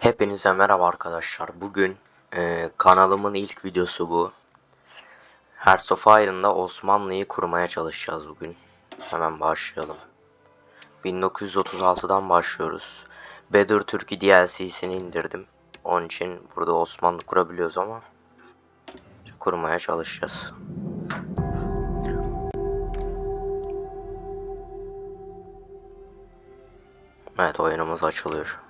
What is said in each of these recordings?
Hepinize merhaba arkadaşlar. Bugün e, kanalımın ilk videosu bu. Hearts of Iron'da Osmanlı'yı kurmaya çalışacağız bugün. Hemen başlayalım. 1936'dan başlıyoruz. Bedir Türk'ü DLC'sini indirdim. Onun için burada Osmanlı kurabiliyoruz ama kurmaya çalışacağız. Evet oyunumuz açılıyor şu an.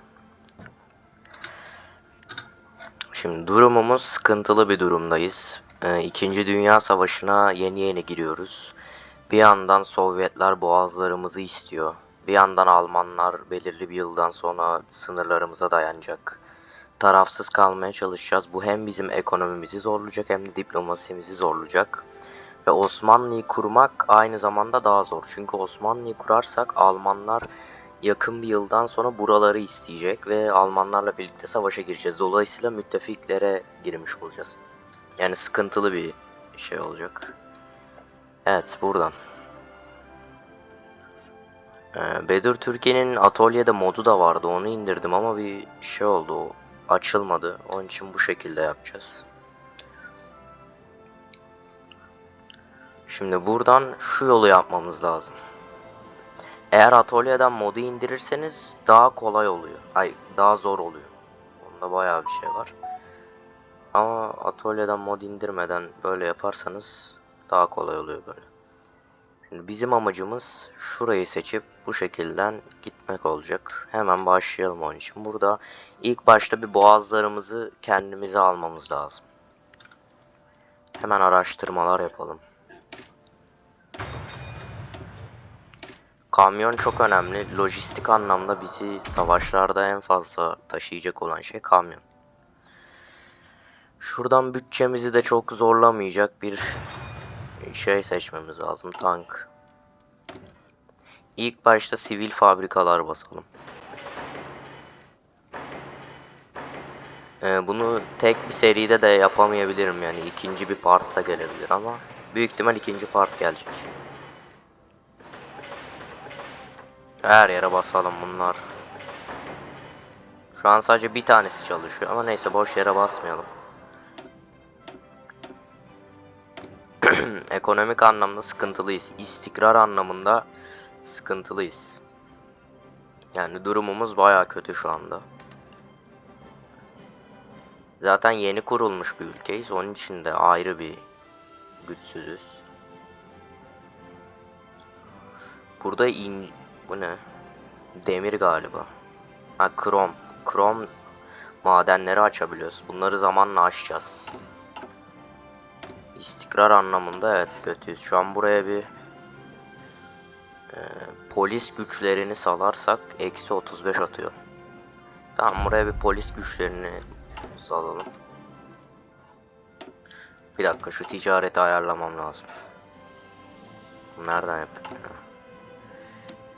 Şimdi durumumuz sıkıntılı bir durumdayız. Ee, İkinci Dünya Savaşı'na yeni yeni giriyoruz. Bir yandan Sovyetler boğazlarımızı istiyor. Bir yandan Almanlar belirli bir yıldan sonra sınırlarımıza dayanacak. Tarafsız kalmaya çalışacağız. Bu hem bizim ekonomimizi zorlayacak hem de diplomasimizi zorlayacak. Ve Osmanlı'yı kurmak aynı zamanda daha zor. Çünkü Osmanlı'yı kurarsak Almanlar yakın bir yıldan sonra buraları isteyecek ve Almanlarla birlikte savaşa gireceğiz. Dolayısıyla müttefiklere girmiş olacağız. Yani sıkıntılı bir şey olacak. Evet buradan. Ee, Bedir Türkiye'nin atölyede modu da vardı. Onu indirdim ama bir şey oldu. Açılmadı. Onun için bu şekilde yapacağız. Şimdi buradan şu yolu yapmamız lazım. Eğer atölyeden modu indirirseniz daha kolay oluyor. Ay daha zor oluyor. Onda bayağı bir şey var. Ama atölyeden mod indirmeden böyle yaparsanız daha kolay oluyor böyle. Şimdi bizim amacımız şurayı seçip bu şekilden gitmek olacak. Hemen başlayalım onun için. Burada ilk başta bir boğazlarımızı kendimize almamız lazım. Hemen araştırmalar yapalım. Kamyon çok önemli. Lojistik anlamda bizi savaşlarda en fazla taşıyacak olan şey kamyon. Şuradan bütçemizi de çok zorlamayacak bir şey seçmemiz lazım. Tank. İlk başta sivil fabrikalar basalım. Ee, bunu tek bir seride de yapamayabilirim yani ikinci bir part da gelebilir ama büyük ihtimal ikinci part gelecek. Her yere basalım bunlar. Şu an sadece bir tanesi çalışıyor ama neyse boş yere basmayalım. Ekonomik anlamda sıkıntılıyız. İstikrar anlamında sıkıntılıyız. Yani durumumuz baya kötü şu anda. Zaten yeni kurulmuş bir ülkeyiz. Onun için de ayrı bir güçsüzüz. Burada in bu ne? Demir galiba. Ha krom. Krom madenleri açabiliyoruz. Bunları zamanla açacağız. İstikrar anlamında evet kötüyüz. Şu an buraya bir e, polis güçlerini salarsak eksi 35 atıyor. Tamam buraya bir polis güçlerini salalım. Bir dakika şu ticareti ayarlamam lazım. Nereden yapayım ya?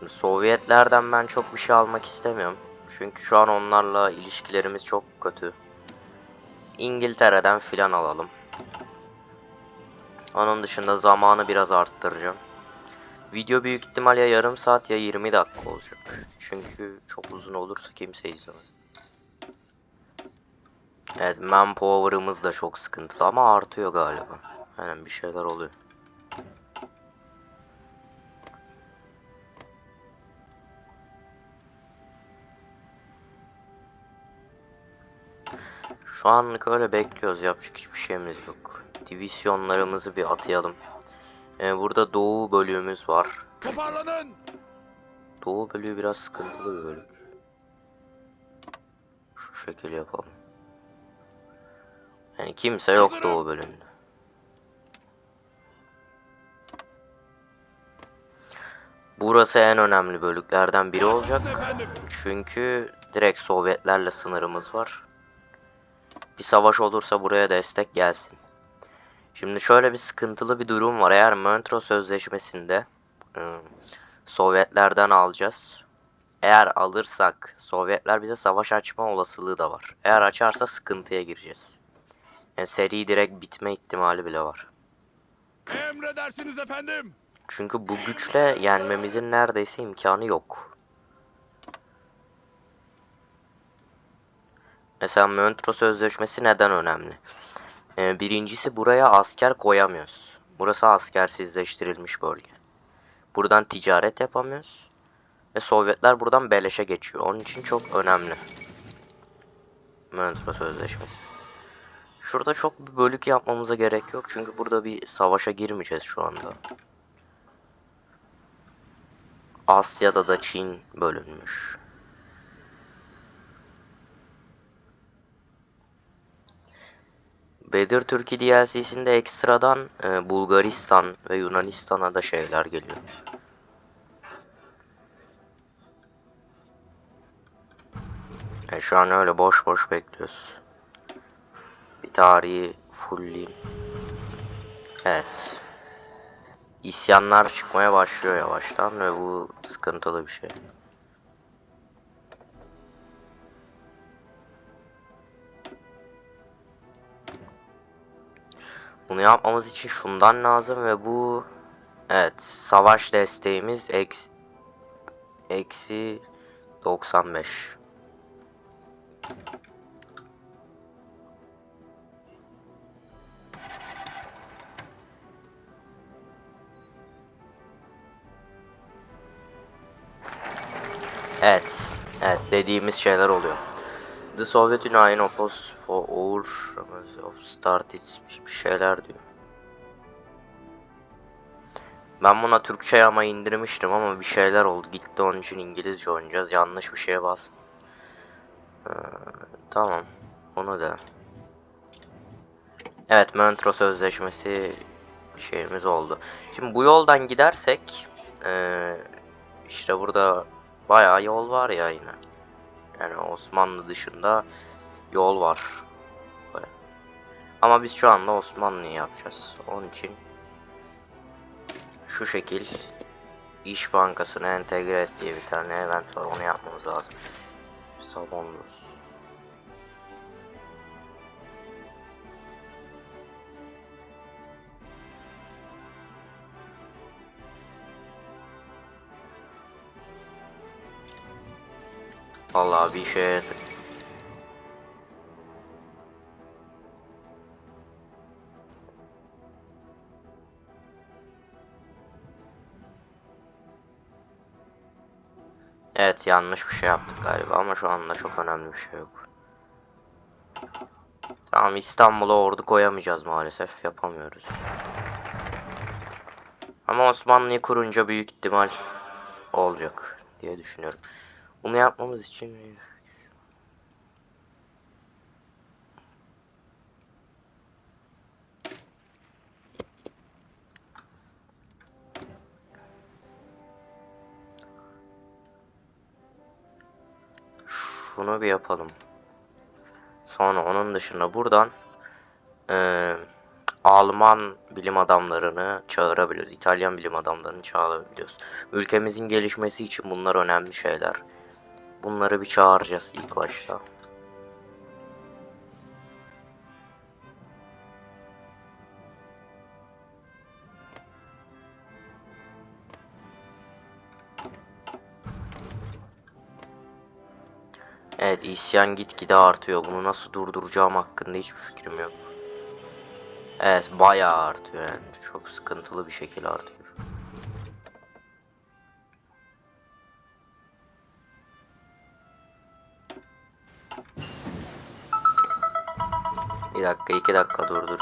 Sovyetlerden ben çok bir şey almak istemiyorum. Çünkü şu an onlarla ilişkilerimiz çok kötü. İngiltere'den filan alalım. Onun dışında zamanı biraz arttıracağım. Video büyük ihtimal ya yarım saat ya 20 dakika olacak. Çünkü çok uzun olursa kimse izlemez. Evet manpower'ımız da çok sıkıntılı ama artıyor galiba. Aynen bir şeyler oluyor. Şu anlık öyle bekliyoruz. Yapacak hiçbir şeyimiz yok. Divisyonlarımızı bir atayalım. Ee, burada doğu bölüğümüz var. Toparlanın! Doğu bölüğü biraz sıkıntılı bir bölük. Şu şekil yapalım. Yani kimse yok doğu bölümünde. Burası en önemli bölüklerden biri olacak. Çünkü direkt Sovyetlerle sınırımız var. Bir savaş olursa buraya destek gelsin. Şimdi şöyle bir sıkıntılı bir durum var. Eğer Montreux Sözleşmesi'nde ıı, Sovyetlerden alacağız. Eğer alırsak Sovyetler bize savaş açma olasılığı da var. Eğer açarsa sıkıntıya gireceğiz. Yani seri direkt bitme ihtimali bile var. emredersiniz efendim. Çünkü bu güçle yenmemizin neredeyse imkanı yok. Mesela Montreux Sözleşmesi neden önemli? Ee, birincisi buraya asker koyamıyoruz. Burası askersizleştirilmiş bölge. Buradan ticaret yapamıyoruz. Ve Sovyetler buradan beleşe geçiyor. Onun için çok önemli. Montreux Sözleşmesi. Şurada çok bir bölük yapmamıza gerek yok. Çünkü burada bir savaşa girmeyeceğiz şu anda. Asya'da da Çin bölünmüş. Bedir Türkiye DLC'sinde ekstradan e, Bulgaristan ve Yunanistan'a da şeyler geliyor. E, şu an öyle boş boş bekliyoruz. Bir tarihi fullleyeyim. Evet. İsyanlar çıkmaya başlıyor yavaştan ve bu sıkıntılı bir şey. Bunu yapmamız için şundan lazım ve bu evet savaş desteğimiz eksi, eksi 95. Evet. Evet dediğimiz şeyler oluyor. The Soviet Union oppose for our of start its bir şeyler diyor. Ben buna Türkçe ama indirmiştim ama bir şeyler oldu. Gitti onun için İngilizce oynayacağız. Yanlış bir şeye bas. Ee, tamam. Onu da. Evet Montreux Sözleşmesi şeyimiz oldu. Şimdi bu yoldan gidersek ee, işte burada bayağı yol var ya yine. Yani Osmanlı dışında yol var. Ama biz şu anda Osmanlı'yı yapacağız. Onun için şu şekil İş Bankası'na entegre et diye bir tane event var. Onu yapmamız lazım. Salonuz. Vallahi bir şey Evet yanlış bir şey yaptık galiba ama şu anda çok önemli bir şey yok. Tamam İstanbul'a ordu koyamayacağız maalesef yapamıyoruz. Ama Osmanlı'yı kurunca büyük ihtimal olacak diye düşünüyorum. Bunu yapmamız için şunu bir yapalım. Sonra onun dışında buradan eee, Alman bilim adamlarını çağırabiliyoruz. İtalyan bilim adamlarını çağırabiliyoruz. Ülkemizin gelişmesi için bunlar önemli şeyler. Bunları bir çağıracağız ilk başta. Evet isyan gitgide artıyor. Bunu nasıl durduracağım hakkında hiçbir fikrim yok. Evet bayağı artıyor yani. Çok sıkıntılı bir şekilde artıyor. Bir dakika iki dakika durdur.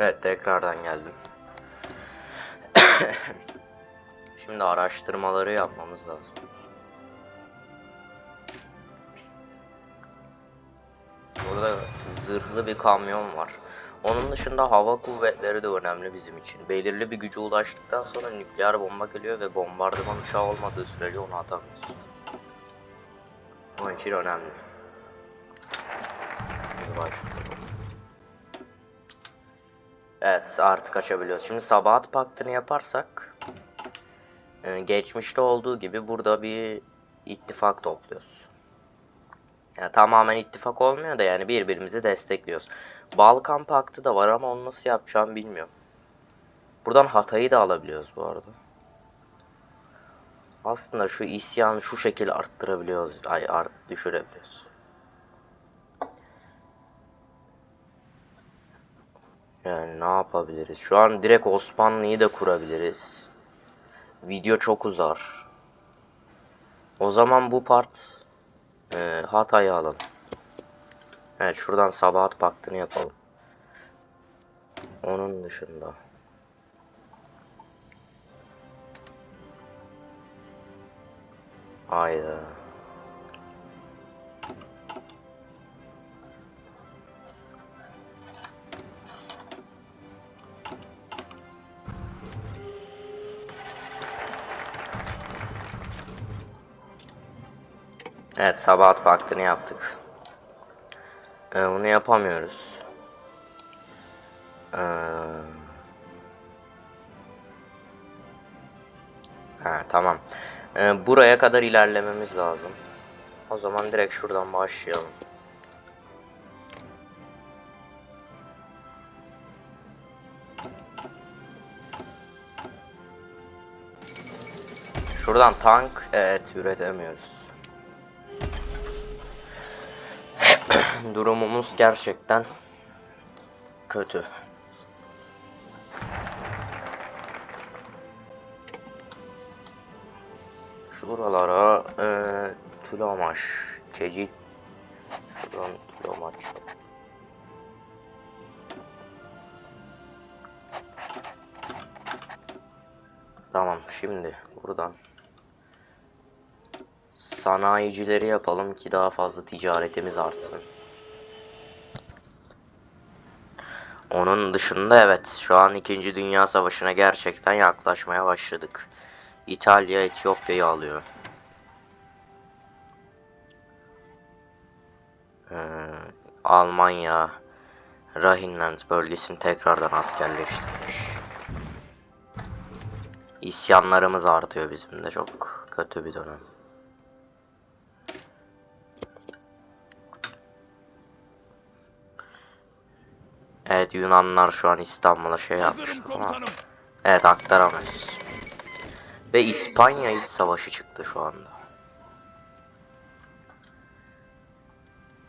Evet tekrardan geldim. Şimdi araştırmaları yapmamız lazım. Burada zırhlı bir kamyon var. Onun dışında hava kuvvetleri de önemli bizim için. Belirli bir güce ulaştıktan sonra nükleer bomba geliyor ve bombardıman uçağı olmadığı sürece onu atamıyoruz. Onun için önemli. Başlayalım. Evet artık açabiliyoruz. Şimdi Sabahat Paktı'nı yaparsak e, geçmişte olduğu gibi burada bir ittifak topluyoruz. Yani tamamen ittifak olmuyor da yani birbirimizi destekliyoruz. Balkan Paktı da var ama onu nasıl yapacağım bilmiyorum. Buradan Hatay'ı da alabiliyoruz bu arada. Aslında şu isyanı şu şekilde arttırabiliyoruz. Ay art düşürebiliyoruz. Yani ne yapabiliriz? Şu an direkt Osmanlı'yı da kurabiliriz. Video çok uzar. O zaman bu part e, Hatay'ı alalım. Evet şuradan Sabahat Paktı'nı yapalım. Onun dışında. Hayda. Evet Sabahat Paktı'nı yaptık. Ee, bunu yapamıyoruz. Ee... Ha tamam. Ee, buraya kadar ilerlememiz lazım. O zaman direkt şuradan başlayalım. Şuradan tank evet üretemiyoruz. Durumumuz gerçekten kötü. Şuralara eee Tülamaş, Kecik, şuradan Tülamaç. Tamam şimdi buradan sanayicileri yapalım ki daha fazla ticaretimiz artsın. Onun dışında evet şu an 2. Dünya Savaşı'na gerçekten yaklaşmaya başladık. İtalya Etiyopya'yı alıyor. Ee, Almanya Rhineland bölgesini tekrardan askerleştirmiş. İsyanlarımız artıyor bizim de çok kötü bir dönem. Evet Yunanlar şu an İstanbul'a şey yapmışlar ama evet aktaramıyoruz. Ve İspanya iç savaşı çıktı şu anda.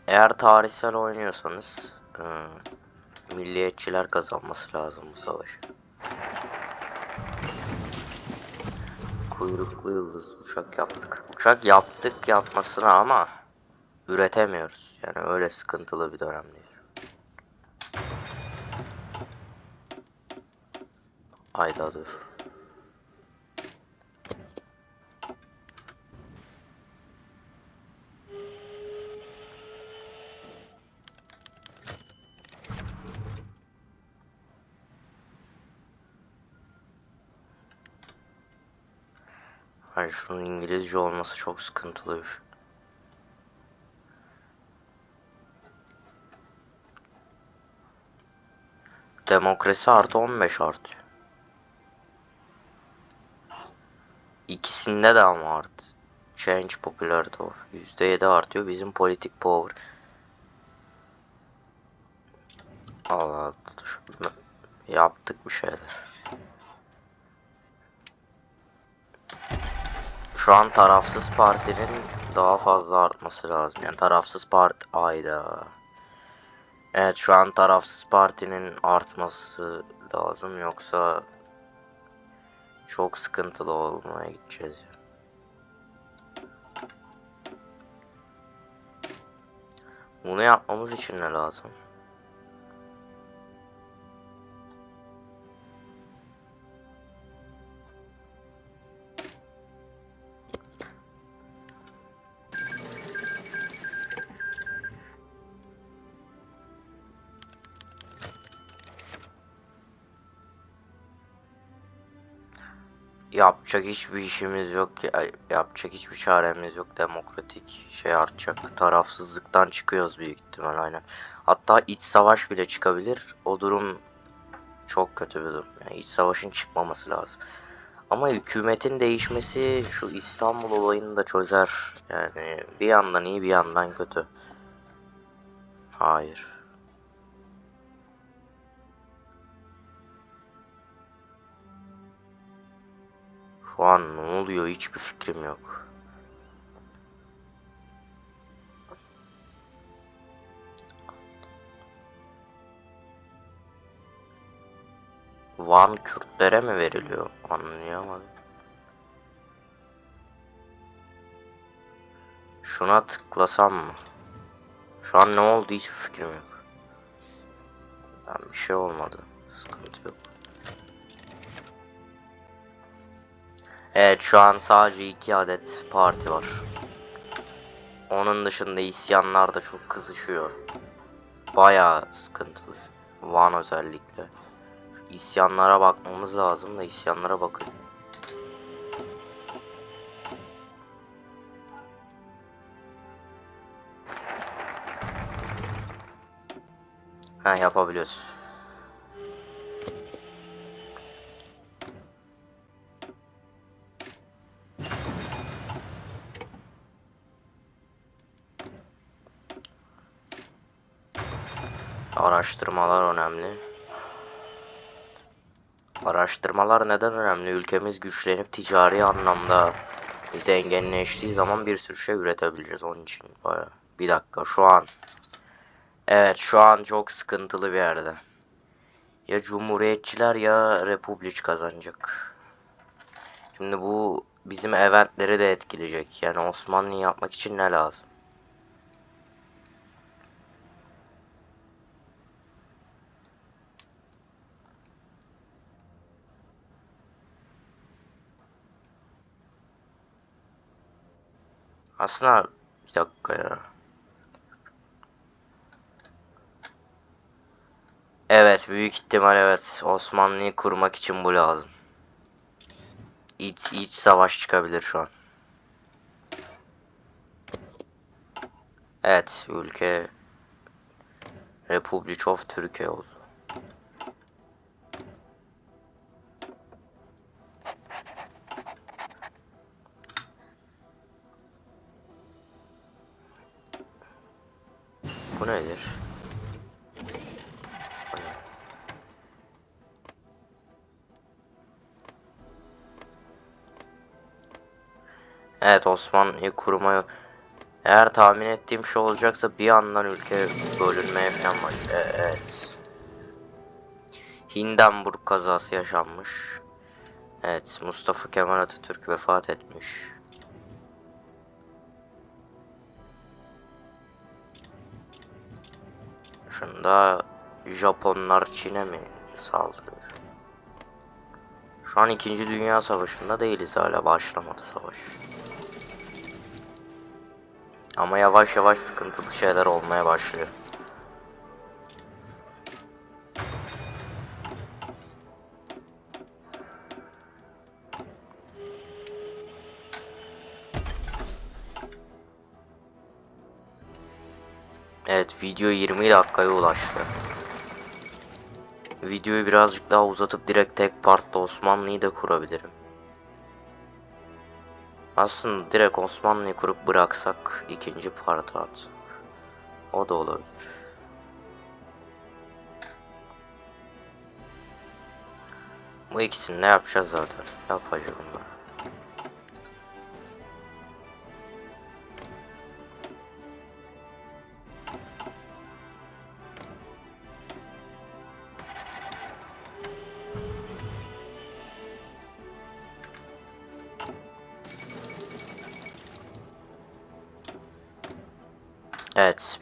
Eğer tarihsel oynuyorsanız e, milliyetçiler kazanması lazım bu savaşı. Kuyruklu yıldız uçak yaptık. Uçak yaptık yapmasına ama üretemiyoruz. Yani öyle sıkıntılı bir dönemdeyiz. Ayda dur. Hayır şunun İngilizce olması çok sıkıntılı bir şey. Demokrasi artı 15 artıyor. İkisinde de ama art. Change popularity of %7 artıyor. Bizim politik power. Allah Allah. Yaptık bir şeyler. Şu an tarafsız partinin daha fazla artması lazım. Yani tarafsız parti ayda. Evet şu an tarafsız partinin artması lazım yoksa çok sıkıntılı olmaya gideceğiz ya. Bunu yapmamız için ne lazım? Yapacak hiçbir işimiz yok ya. Yapacak hiçbir çaremiz yok. Demokratik şey artacak. Tarafsızlıktan çıkıyoruz büyük ihtimal aynen. Hatta iç savaş bile çıkabilir. O durum çok kötü bir durum. Yani iç savaşın çıkmaması lazım. Ama hükümetin değişmesi şu İstanbul olayını da çözer. Yani bir yandan iyi bir yandan kötü. Hayır. Şu an ne oluyor hiçbir fikrim yok. Van Kürtlere mi veriliyor? Anlayamadım. Şuna tıklasam mı? Şu an ne oldu hiçbir fikrim yok. Ben bir şey olmadı. Sıkıntı yok. Evet şu an sadece iki adet parti var. Onun dışında isyanlar da çok kızışıyor. Bayağı sıkıntılı. Van özellikle. Şu isyanlara bakmamız lazım da isyanlara bakın. Ha yapabiliyoruz. Araştırmalar önemli. Araştırmalar neden önemli? Ülkemiz güçlenip ticari anlamda zenginleştiği zaman bir sürü şey üretebiliriz onun için. Bayağı. Bir dakika şu an. Evet şu an çok sıkıntılı bir yerde. Ya Cumhuriyetçiler ya Republik kazanacak. Şimdi bu bizim eventleri de etkileyecek. Yani Osmanlı yapmak için ne lazım? Aslında bir dakika ya. Evet büyük ihtimal evet Osmanlı'yı kurmak için bu lazım. İç, iç savaş çıkabilir şu an. Evet ülke Republic of Türkiye oldu. Evet Osmanlı'yı kurmayı eğer tahmin ettiğim şey olacaksa bir yandan ülke bölünmeye falan başlıyor. E- evet. Hindenburg kazası yaşanmış. Evet Mustafa Kemal Atatürk vefat etmiş. Şunda Japonlar Çin'e mi saldırıyor? Şu an 2. Dünya Savaşı'nda değiliz hala başlamadı savaş. Ama yavaş yavaş sıkıntılı şeyler olmaya başlıyor. Evet video 20 dakikaya ulaştı. Videoyu birazcık daha uzatıp direkt tek partta Osmanlı'yı da kurabilirim. Aslında direkt Osmanlı'yı kurup bıraksak ikinci parti atsak. O da olabilir. Bu ikisini ne yapacağız zaten? Yapacağım bunlar.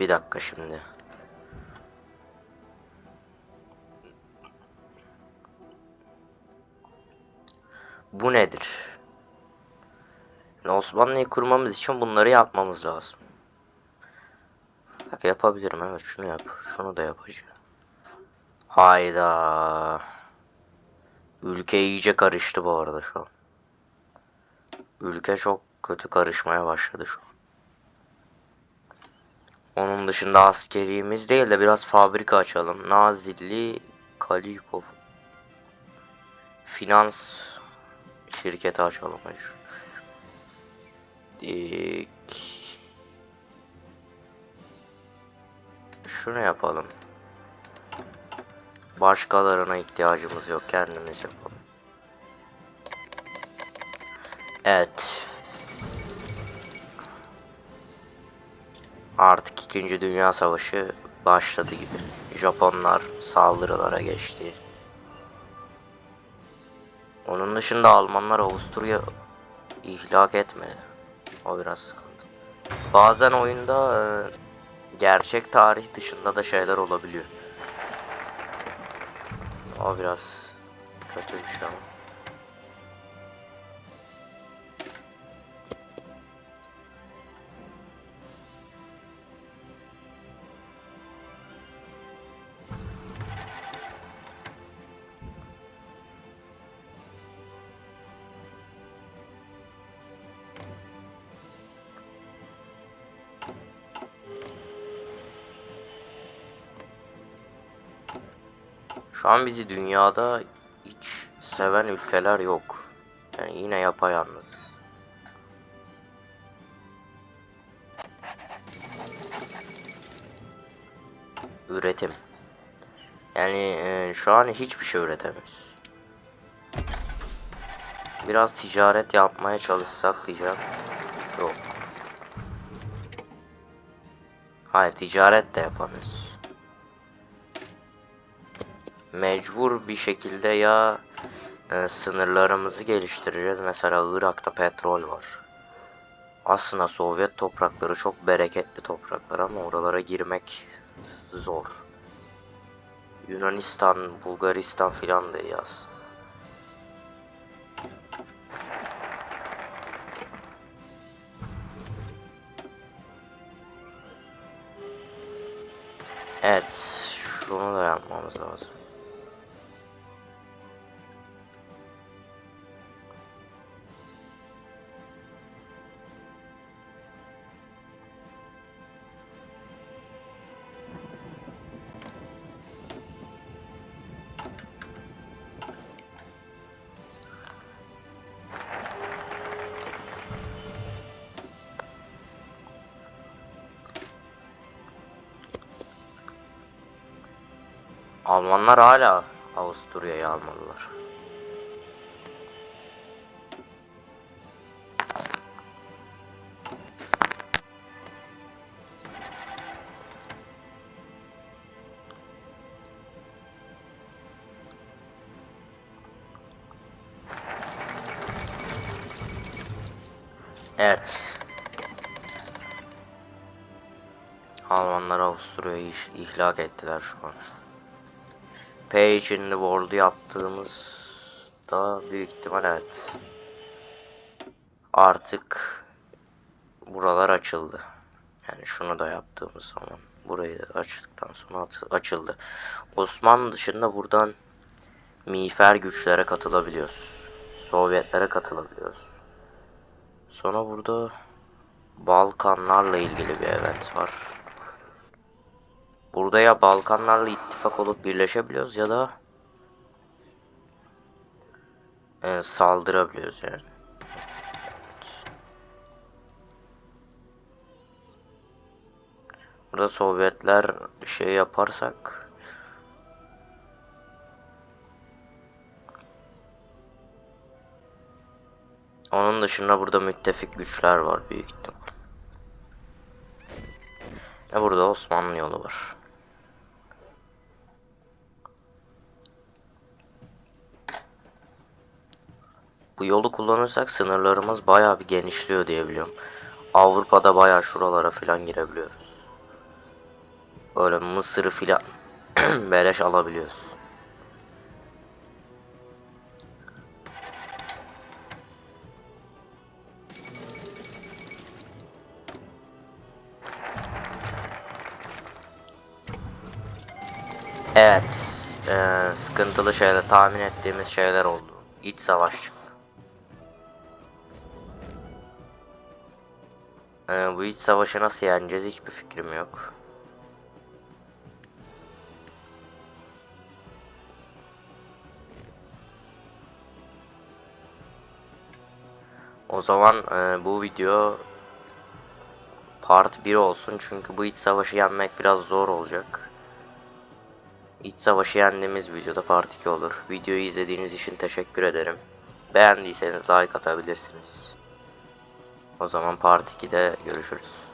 Bir dakika şimdi. Bu nedir? Yani Osmanlı'yı kurmamız için bunları yapmamız lazım. Bak yapabilirim evet şunu yap. Şunu da yapacağım. Hayda. Ülke iyice karıştı bu arada şu an. ülke çok kötü karışmaya başladı şu an. Onun dışında askerimiz değil de biraz fabrika açalım. Nazilli Kalikov Finans şirketi açalım. Ee, şunu yapalım. Başkalarına ihtiyacımız yok. Kendimiz yapalım. Evet. Artık 2. Dünya Savaşı başladı gibi. Japonlar saldırılara geçti. Onun dışında Almanlar Avusturya ihlak etmedi. O biraz sıkıntı. Bazen oyunda e, gerçek tarih dışında da şeyler olabiliyor. O biraz kötü bir şey ama. Şu an bizi dünyada hiç seven ülkeler yok. Yani yine yapayalnız. Üretim. Yani e, şu an hiçbir şey üretemiyoruz. Biraz ticaret yapmaya çalışsak diyeceğim. Yok. Hayır ticaret de yapamıyoruz mecbur bir şekilde ya e, sınırlarımızı geliştireceğiz. Mesela Irak'ta petrol var. Aslında Sovyet toprakları çok bereketli topraklar ama oralara girmek zor. Yunanistan, Bulgaristan filan da aslında. Evet, şunu da yapmamız lazım. Almanlar hala Avusturya'yı almadılar. Evet. Almanlar Avusturya'yı ihlak ettiler şu an. Page in the World yaptığımızda büyük ihtimal evet. Artık buralar açıldı. Yani şunu da yaptığımız zaman burayı da açtıktan sonra açıldı. Osmanlı dışında buradan miğfer güçlere katılabiliyoruz. Sovyetlere katılabiliyoruz. Sonra burada Balkanlarla ilgili bir event var. Burada ya Balkanlarla ittifak olup birleşebiliyoruz ya da e, saldırabiliyoruz yani. Burada Sovyetler şey yaparsak Onun dışında burada müttefik güçler var büyük ihtimal. Ve burada Osmanlı yolu var. Bu yolu kullanırsak sınırlarımız bayağı bir genişliyor diye biliyorum. Avrupa'da bayağı şuralara falan girebiliyoruz. Böyle Mısır'ı filan beleş alabiliyoruz. Evet. eee, sıkıntılı şeyler tahmin ettiğimiz şeyler oldu. İç savaş çıktı. Ee, bu iç savaşı nasıl yeneceğiz hiçbir fikrim yok. O zaman e, bu video part 1 olsun çünkü bu iç savaşı yenmek biraz zor olacak. İç savaşı yendiğimiz videoda part 2 olur. Videoyu izlediğiniz için teşekkür ederim. Beğendiyseniz like atabilirsiniz. O zaman part 2'de görüşürüz.